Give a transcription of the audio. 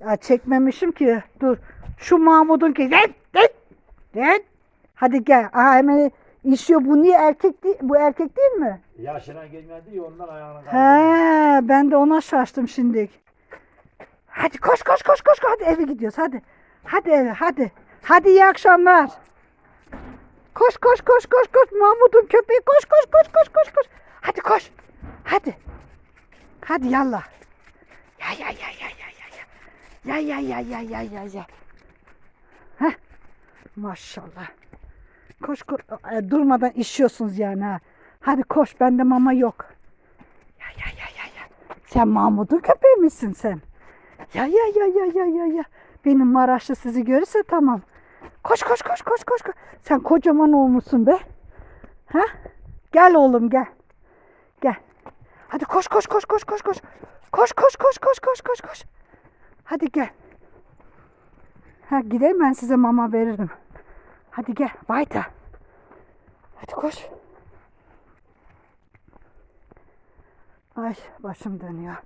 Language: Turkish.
Ya çekmemişim ki. Dur. Şu Mahmut'un ki. Gel, gel, gel. Hadi gel. Aha hemen işiyor. Bu niye erkek değil? Bu erkek değil mi? Yaşına gelmedi ya ondan ayağına kaldı. He, ben de ona şaştım şimdi. Hadi koş koş koş koş. Hadi eve gidiyoruz. Hadi. Hadi eve hadi. Hadi iyi akşamlar. Koş koş koş koş koş. Mahmut'un köpeği koş koş koş koş koş koş. Hadi koş. Hadi. Hadi yallah. Ya ya ya ya ya ya ya. Ya ya ya ya ya ya ya. Heh. Maşallah. Koş koş. E, Durmadan işiyorsunuz yani ha. Hadi koş bende mama yok. Ya ya ya ya ya. Sen Mahmut'un köpeği misin sen? Ya ya ya ya ya ya ya. Benim Maraşlı sizi görürse tamam. Koş koş koş koş koş. koş. Sen kocaman olmuşsun be. Ha? Gel oğlum gel. Gel. Hadi koş koş koş koş koş koş. Koş koş koş koş koş koş koş. Hadi gel. Ha gideyim ben size mama veririm. Hadi gel. Bayta. Hadi koş. Ay başım dönüyor.